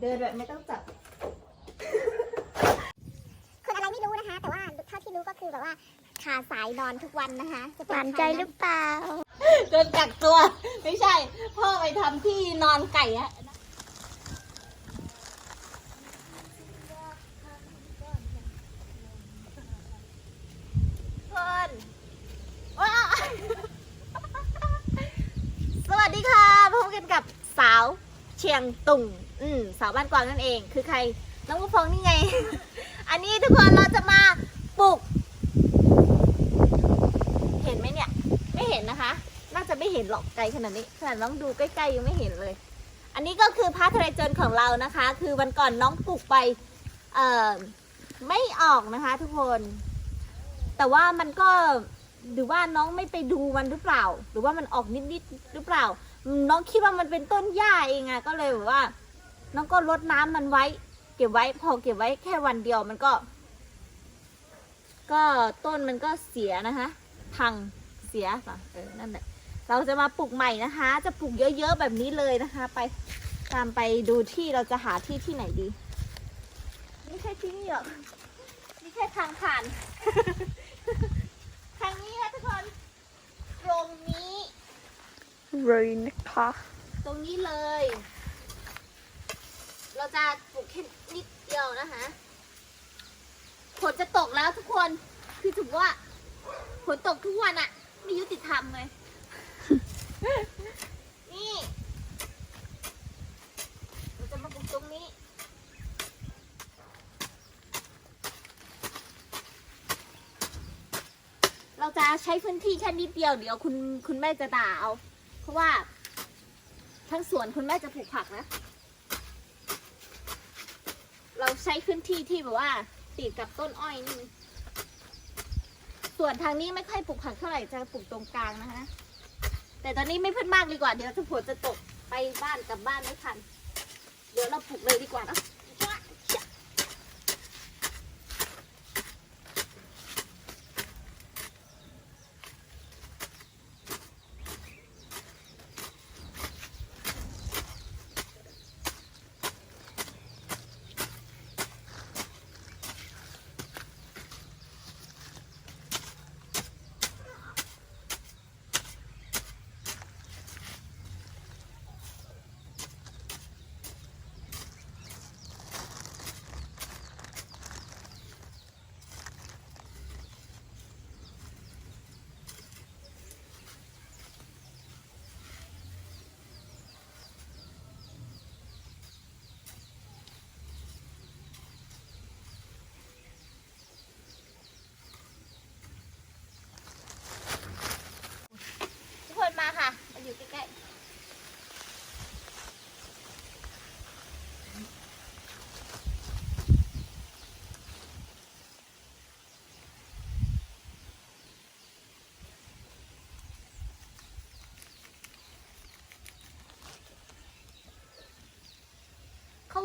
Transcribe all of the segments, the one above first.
เดินแบบไม่ต้องจับ คนอะไรไม่รู้นะคะ แต่ว่าเท่าที่รู้ก็คือแบบว่าขาสายนอนทุกวันนะคะจะเป็หวานใจหรือเปล่า โดนกักตัว ไม่ใช่ พ่อไปทำที่นอนไก่ฮะคนว้าวสวัสดีค่ะพบกันกับสาวเชียงตุงอืมสาวบ้านกวางนั่นเอง คือใคร น้องผู้ฟองนี่ไง อันนี้ทุกคนเราจะมาปลูก เห็นไหมเนี่ย ไม่เห็นนะคะ น่าจะไม่เห็นหรอกไกลขนาดนี้ขนาดน้องดูใกล้ๆยังไม่เห็นเลย อันนี้ก็คือพาทะเลเจนของเรานะคะ คือวันก่อนน้องปลูกไป เอ่อ ไม่ออกนะคะ ทุกคน แต่ว่ามันก็หรือว่าน้องไม่ไปดูมันหรือเปล่า หรือว่ามันออกนิดๆหรือเปล่า น้องคิดว่ามันเป็นต้นหญ้าเองอะก็เลยแบบว่า น้องก็รดน้ำมันไว้ เก็บไว้พอเก็บไว้แค่วันเดียวมันก็ ก็ต้นมันก็เสียนะคะพังเสียป่ะเออนั่นแหละเราจะมาปลูกใหม่นะคะ จะปลูกเยอะๆแบบนี้เลยนะคะ ไปตามไปดูที่เราจะหาที่ที่ไหนดีไม่ใช่ที่นี่หรอกนี่แค่ทางผ่าน ทางนี้นะทุกคนตรงนี้เลยนะคะตรงนี้เลย เราจะปลูกแค่นิดเดียวนะคะฝนจะตกแล้วทุกคนคือถือว่าฝนตกทุกวันอะไม่ยุติธรรมเลย นี่ เราจะมาปลูกตรงนี้ เราจะใช้พื้นที่แค่นิดเดียวเดี๋ยวคุณคุณแม่จะด่าเอา เพราะว่า ทั้งสวนคุณแม่จะปลูกผักนะ เรา ใช้พื้นที่ที่แบบว่าติดกับต้นอ้อยนี่ส่วนทางนี้ไม่ค่อยปลูกผักเท่าไหร่จะปลูกตรงกลางนะคะ แต่ตอนนี้ไม่เพิ่นมากดีกว่าเดี๋ยวถ้าฝนจะตกไปบ้านกลับบ้านไม่ทัน เดี๋ยวเราปลูกเลยดีกว่านะ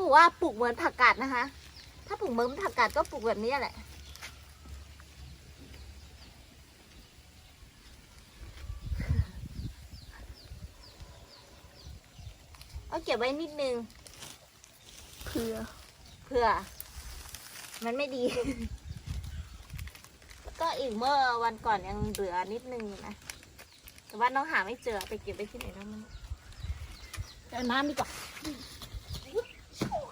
บอกว่าปลูกเหมือนผักกาดนะคะ ถ้าปลูกเหมือนผักกาดก็ปลูกแบบนี้แหละ เอาเก็บไว้นิดนึงเพื่อ เผื่อ มันไม่ดีแล้วก็อีกเมื่อวันก่อนยังเหลือนิดนึงอยู่นะ แต่ว่าน้องหาไม่เจอไปเก็บไปที่ไหนแล้วมันเดี๋ยวน้ำดีกว่า Oh.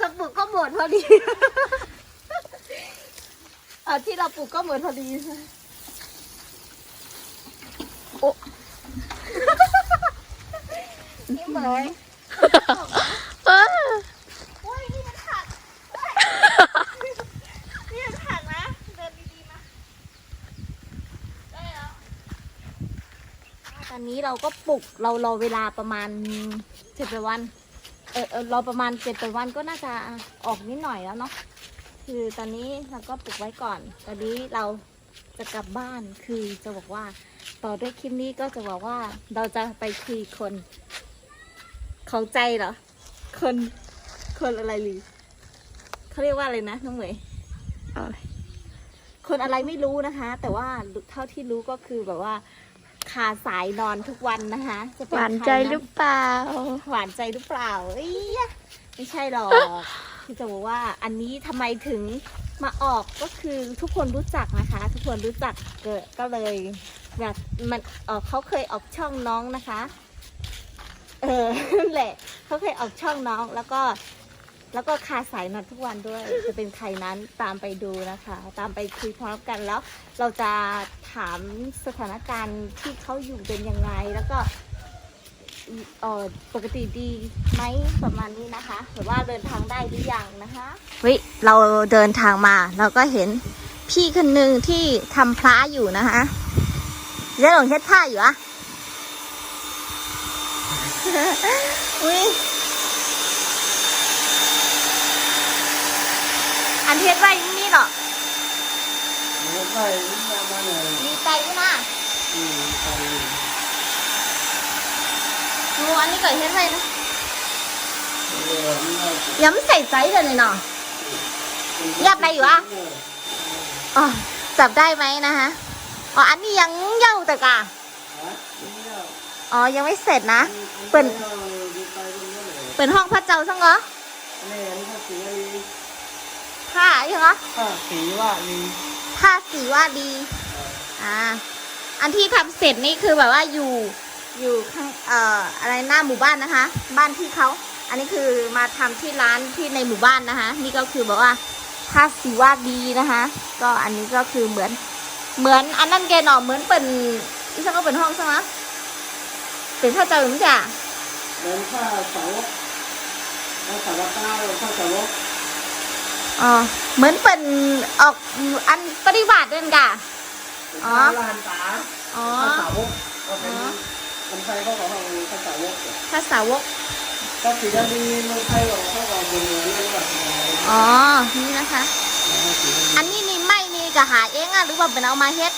จะปลูกก็หมดพอดีเออที่เราปลูกก็หมดพอดีโอ้นี่เหมยเออโอ้ยนี่มันผักโอ๊ยนี่มันผักนะ เดินดีๆมาได้แล้วตอนนี้เราก็ปลุกเรารอเวลาประมาณสิบวัน เออเออรอประมาณเจ็ดแปดวันก็น่าจะออกนิดหน่อยแล้วเนาะคือตอนนี้เราก็ปลูกไว้ก่อน ตอนนี้เราจะกลับบ้านคือจะบอกว่า ต่อด้วยคลิปนี้ก็จะบอกว่าเราจะไปคุยคนเขาใจเหรอ คนคนอะไรหรือเขาเรียกว่าอะไรนะน้องเหมยอะไรคนอะไรไม่รู้นะคะ แต่ว่าเท่าที่รู้ก็คือแบบว่า ขาสายนอนทุกวันนะคะจะเป็หวานใครใจนะหรือเปล่า หวานใจหรือเปล่าเอ้ยไม่ใช่หรอกคือจะบอกว่าอันนี้ทำไมถึงมาออกก็คือทุกคนรู้จักนะคะ ทุกคนรู้จักเกิดก็เลยแบบมันเออเขาเคยออกช่องน้องนะคะ เออนั่นแหละเขาเคยออกช่องน้องแล้วก็ แล้วก็คาสายนอนทุกวันด้วย จะเป็นใครนั้นตามไปดูนะคะ ตามไปคุยพร้อมกันแล้ว เราจะถามสถานการณ์ที่เขาอยู่เป็นยังไง แล้วก็เออปกติดีไหมประมาณนี้นะคะหรือว่าเดินทางได้หรือยังนะคะเฮ้ยเราเดินทางมา เราก็เห็นพี่คนหนึ่งที่ทำพระอยู่นะคะเจ๊หลงเช็ดผ้าอยู่อะอุ้ย อันเทศไว้นี่เหรอไม่ไปไม่มาเลยดีใจด้วยนะอืมไปดูอันนี้ก่อนเทศไว้นะเออไม่ได้ย้ำใส่ใจเลยเนาะยับไปอยู่อะ อ๋อจับได้ไหมนะคะอ๋อ อันนี้ยังเย่าแต่กะ ฮะไม่ได้อ๋อ ยังไม่เสร็จนะ เปิเปิ่ดนไปตรงนี้เลยเป็นห้องพระเจ้าซังเหรอ แม่นี่ถ้าสีว่าดี ผ้าใช่ไหมถ้าสีว่าดีผ้าสีว่าดี อ่า อันที่ทำเสร็จนี่คือแบบว่าอยู่อยู่ข้างเอ่ออะไรหน้าหมู่บ้านนะคะ บ้านที่เขาอันนี้คือมาทำที่ร้านที่ในหมู่บ้านนะคะ นี่ก็คือแบบว่าผ้าสีว่าดีนะคะ ก็อันนี้ก็คือเหมือน เหมือนอันนั้นแกหน่อเหมือนเป็นอีสังก็เป็นห้องใช่ไหมเป็นพระเจ้าหรือไม่จ้ะเหมือนผ้าเสาผ้าสาวก้าวผ้าสาว อ๋อเหมือนเป็นออกอันปฏิบัติเด่นกะ อ๋อ ลานตาอ๋อผ้าสาวก็เป็นคนไทยเขาบอกว่าผ้าสาวภาษาวกถ้าสีว่าดีคนไทยบอกเขาบอกเป็นเรื่องแบบอ๋อ นี่นะคะ อันนี้นี่ไม่นี่กะหาเองอะหรือว่าเป็นเอามาเฮ็ด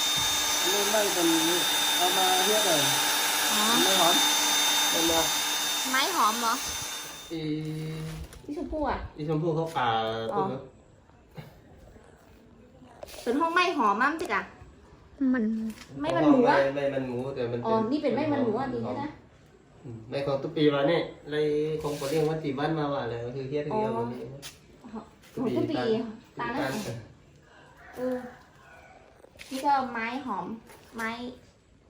ไม่ไม่เป็นเอามาเรียกเลยอ๋อ ไม่หอมเป็นมาไม้หอมเหรอ อีพี่ชมพู่อะ อีชมพู่เขาป่าอ๋อเป็นห้องไม้หอมมั้งจิกะมันไม่มันหมูอะไม่มันหมูแต่มันอ๋อ นี่เป็นไม้มันหมูอะดีนะนะไม่ของตุปีมาเนี่ยเลยคงปเรียกว่าตีบ้านมาว่าเลยคือเฮียที่เดียววันนี้ของทุกปีตาหน้าเออ นี่ก็ไม้หอม ไม้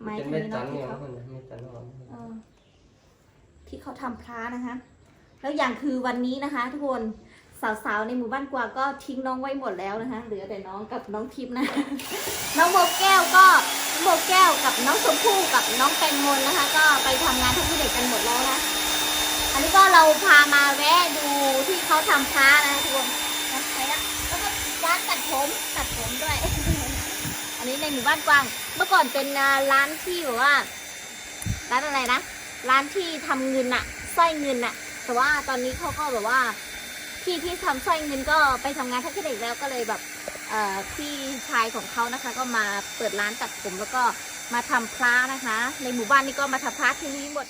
ไม้เป็นทางไม่นี้ตัเนาะนที่เนี่ยเขามันไม่ตันหรอก เออที่เขาทำพระนะคะ แล้วอย่างคือวันนี้นะคะ ทุกคนสาวๆในหมู่บ้านกวางก็ทิ้งน้องไว้หมดแล้วนะคะ เหลือแต่น้องกับน้องทิพย์นะ น้องโบแก้วก็น้องโบแก้วกับน้องชมพู่กับน้องแตงโมนนะคะ ก็ไปทำงานทั้งที่เด็กกันหมดแล้วนะ อันนี้ก็เราพามาแวะดูที่เขาทำพระนะทุกคนไปละแล้วก็ร้านตัดผมตัดผมด้วย อันนี้ในหมู่บ้านกวาง เมื่อก่อนเป็นร้านที่แบบว่าร้านอะไรนะ ร้านที่ทำเงินอะสร้อยเงินอะ แต่ว่าตอนนี้เขาก็แบบว่าพี่ที่ทำสร้อยเงินก็ไปทำงานทักเด็กแล้วก็เลยแบบพี่ชายของเขานะคะ ก็มาเปิดร้านตัดผมแล้วก็มาทำพระนะคะ ในหมู่บ้านนี้ก็มาทำพระที่นี่หมด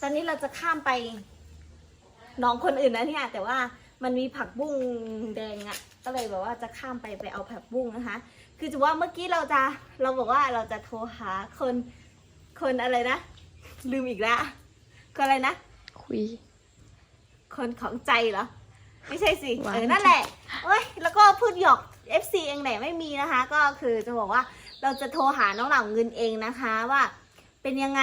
ตอนนี้เราจะข้ามไปน้องคนอื่นนะเนี่ยแต่ว่า มันมีผักบุ้งแดงอะ่ะ ก็เลยแบบว่าจะข้ามไปไปเอาผักบุ้งนะคะ คือจะว่าเมื่อกี้เราจะเราบอกว่าเราจะโทรหาคนคนอะไรนะ ลืมอีกแล้วคนอะไรนะ คุย คนของใจเหรอ ไม่ใช่สิหวานเออ นั่นแหละเอ้ย แล้วก็พูดหยอก FC เองไหนไม่มีนะคะ ก็คือจะบอกว่าเราจะโทรหาน้องเหล่าเงินเองนะคะว่าเป็นยังไง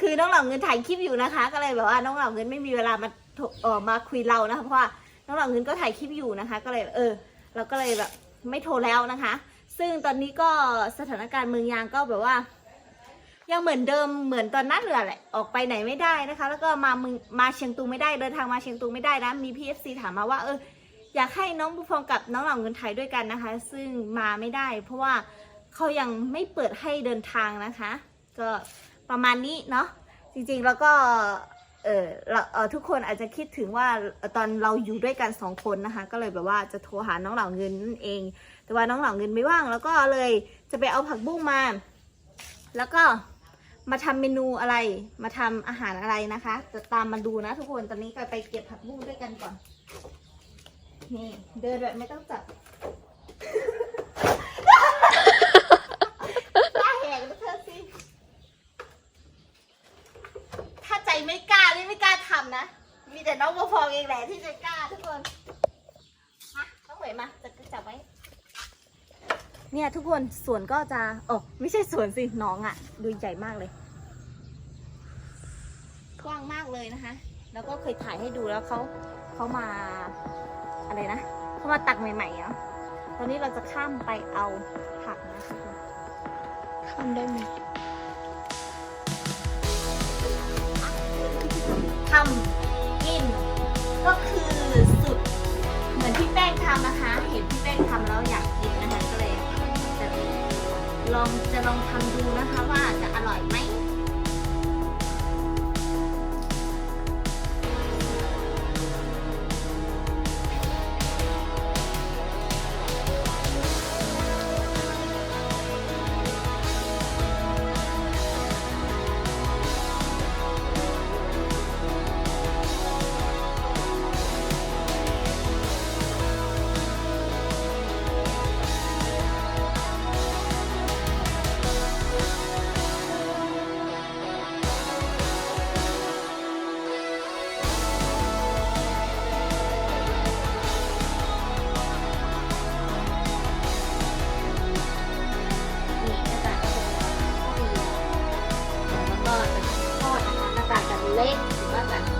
คือน้องเหล่าเงินถ่ายคลิปอยู่นะคะ ก็เลยแบบว่าน้องเหล่าเงินไม่มีเวลามาโทร เออมาคุยเรานะคะเพราะว่าน้องหล่าเงินก็ถ่ายคลิปอยู่นะคะ ก็เลยเออ เราก็เลยแบบไม่โทรแล้วนะคะ ซึ่งตอนนี้ก็สถานการณ์เมืองยางก็แบบว่า ยังเหมือนเดิมเหมือนตอนนั้นเลยแหละออกไปไหนไม่ได้นะคะ แล้วก็มาเมึงมาเชียงตุงไม่ได้เดินทางมาเชียงตุงไม่ได้นะมีพีเอฟซีถามมาว่าเอออยากให้น้องบุฟองกับน้องเหล่าเงินไทยด้วยกันนะคะ ซึ่งมาไม่ได้ เพราะว่าเขายังไม่เปิดให้เดินทางนะคะ ก็ประมาณนี้เนาะจริงๆแล้วก็ เออเราเออทุกคนอาจจะคิดถึงว่าตอนเราอยู่ด้วยกันสองคนนะคะ ก็เลยแบบว่าจะโทรหาน้องเหล่าเงินนั่นเอง แต่ว่าน้องเหล่าเงินไม่ว่าง แล้วก็เลยจะไปเอาผักบุ้งมา แล้วก็มาทำเมนูอะไร มาทำอาหารอะไรนะคะจะตามมาดูนะทุกคน ตอนนี้ก็ไปเก็บผักบุ้งด้วยกันก่อน นี่เดินแบบไม่ต้องจับ กล้าแหกนะเธอสิ ถ้าใจไม่กล้านี่ไม่กล้าทำนะ มี แต่น้องบัวฟองเองแหละที่จะกล้าทุกคนมาน้องเหวยมาจะจับไว้ เนี่ยทุกคนสวนก็จะโอ้ไม่ใช่สวนสิหน้องอะ่ะ ดูใหญ่มากเลย กว้างมากเลยนะคะ แล้วก็เคยถ่ายให้ดูแล้วเขาเขามาอะไรนะเขามาตักใหม่ๆเนาะตอนนี้เราจะข้ามไปเอาผักนะทุกคนข้ามได้ไหมทำกิน ก็คือสุดเหมือนที่แป้งทำนะคะ เห็นพี่แป้งทำแล้วอยากกินนะคะก็เลยจะลองจะลองทำดูนะคะว่าจะอร่อยไหม น้าตา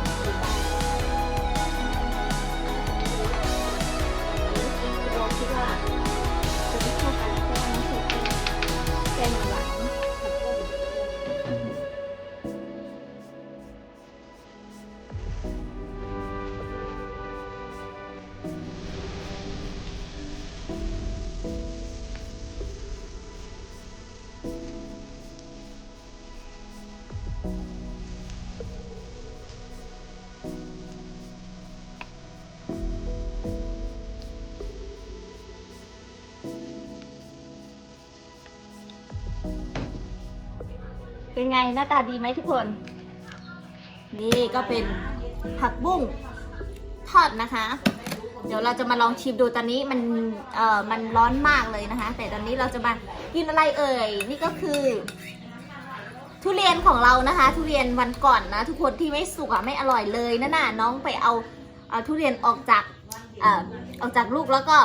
เป็นไงหน้าตาดีไหมทุกคน นี่ก็เป็นผักบุ้งทอดนะคะ เดี๋ยวเราจะมาลองชิมดูตอนนี้มันเอ่อมันร้อนมากเลยนะคะ แต่ตอนนี้เราจะมากินอะไรเอ่ย นี่ก็คือ ทุเรียนของเรานะคะ ทุเรียนวันก่อนนะ ทุกคนที่ไม่สุกอะไม่อร่อยเลยนั่นน่ะน้องไปเอาเอาทุเรียนออกจากเอ่อออกจากลูกแล้วก็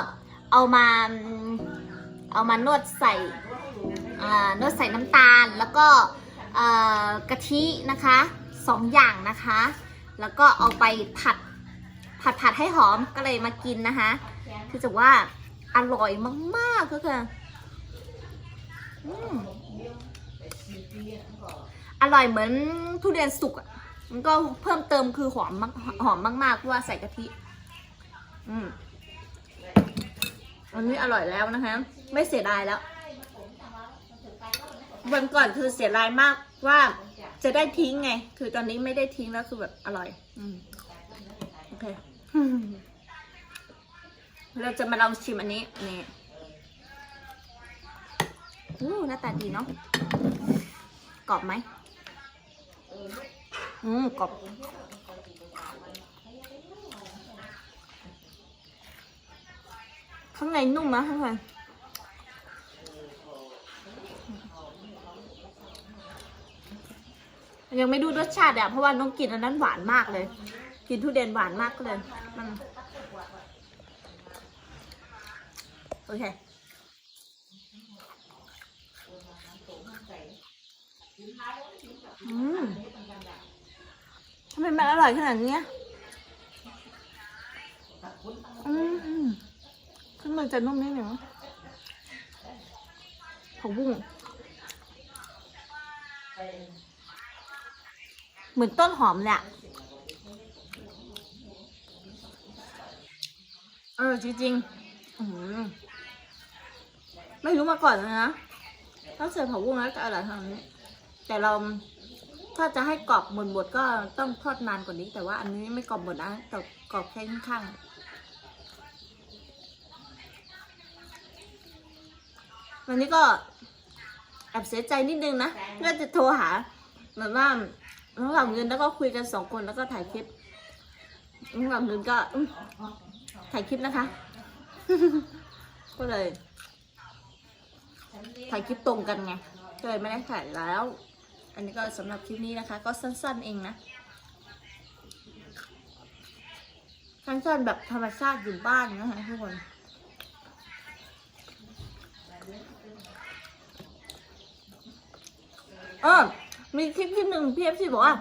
เอามาเอามานวดใส่อ่านวดใส่น้ำตาลแล้วก็ กะทินะคะสองอย่างนะคะ แล้วก็เอาไปผัดผัดผัดให้หอมก็เลยมากินนะคะคือจะว่าอร่อยมากๆก็คืออร่อยเหมือนทุเรียนสุกอะมันก็เพิ่มเติมคือหอมมากหอมมากๆเพราะว่าใส่กะทิ อืมอันนี้อร่อยแล้วนะคะ ไม่เสียดายแล้ว วันก่อนคือเสียดายมากว่าจะได้ทิ้งไง คือตอนนี้ไม่ได้ทิ้งแล้วคือแบบอร่อย อืมโอเค เราจะมาลองชิมอันนี้ นี่อู้หน้าตาดีเนาะ กรอบไหม อืมกรอบข้างในนุ่มนะข้างใน ยังไม่ดูรสชาติอะเพราะว่าน้องกินอันนั้นหวานมากเลย กินทุเรียนหวานมากก็เลยมันโอเคอืมทำไมมันอร่อยขนาดนี้อืมข้างในจะนุ่มนิดหนึ่งผักบุ้ง เหมือนต้นหอมเนี่ยเออจริงๆอื้อหือไม่รู้มาก่อนเลยนะถ้าใส่ผักบุ้งแล้วจะอร่อยขนาดนี้ แต่เราถ้าจะให้กรอบหมดบดก็ต้องทอดนานกว่านี้ แต่ว่าอันนี้ไม่กรอบหมดนะแต่กรอบแค่ข้างๆวันนี้ก็แอบเสียใจนิดนึงนะเพื่อจะโทรหาแบบว่า ระหว่างเงินแล้วก็คุยกันสองคนแล้วก็ถ่ายคลิประหว่างเงินก็ถ่ายคลิปนะคะ ก็เลย ถ่ายคลิปตรงกันไงก็เลยไม่ได้ถ่ายแล้ว อันนี้ก็สำหรับคลิปนี้นะคะ ก็สั้นๆเองนะสั้นๆแบบธรรมชาติอยู่บ้านนะคะทุกคนเออ มีคลิปที่หนึ่งพี่เอฟซีบอกว่า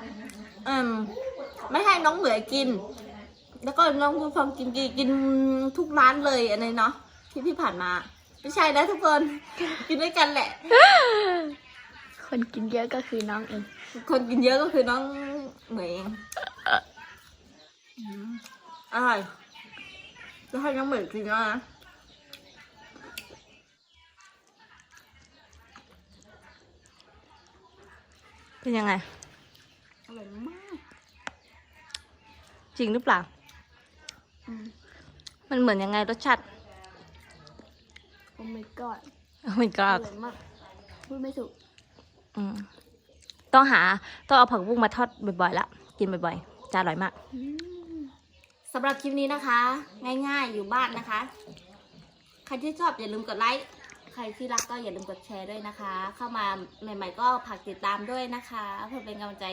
เอืมไม่ให้น้องเหมยกิน แล้วก็น้องคุณฟองกินกินกินทุกร้านเลยอันนี้เนาะที่ที่ผ่านมา ไม่ใช่นะทุกคน กินด้วยกันแหละ คนกินเยอะก็คือน้องเอง คนกินเยอะก็คือน้องเหมยเองมอร่อยจะให้น้องเหมยกินแล้วนะ เป็นยังไง อร่อยมาก จริงหรือเปล่า มันเหมือนยังไงรสชาติ โอ้ my god โอ้ my อ god ร่อยมากพูดไม่ถูกอืมต้องหา ต้องเอาผักบุ้งมาทอดบ่อยๆละกินบ่อยๆจะอร่อยมากสำหรับคลิปนี้นะคะ ง่ายๆอยู่บ้านนะคะ ใครที่ชอบอย่าลืมกดไลค์ ใครที่รักก็อย่าลืมกดแชร์ด้วยนะคะ เข้ามาใหม่ ๆ ก็ฝากติดตามด้วยนะคะ เพื่อเป็นกำลังใจ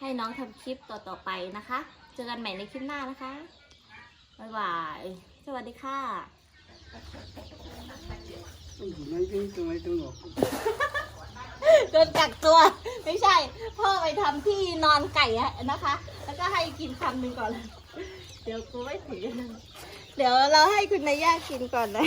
ให้น้องทำคลิปต่อๆไปนะคะ เจอกันใหม่ในคลิปหน้านะคะ บ๊ายบาย สวัสดีค่ะโดนกักตัว ไม่ใช่ พ่อไปทำที่นอนไก่อะนะคะ แล้วก็ให้กินคำหนึ่งก่อน เดี๋ยวกูไม่ถือเดี๋ยวเราให้คุณนายย่ากินก่อนนะ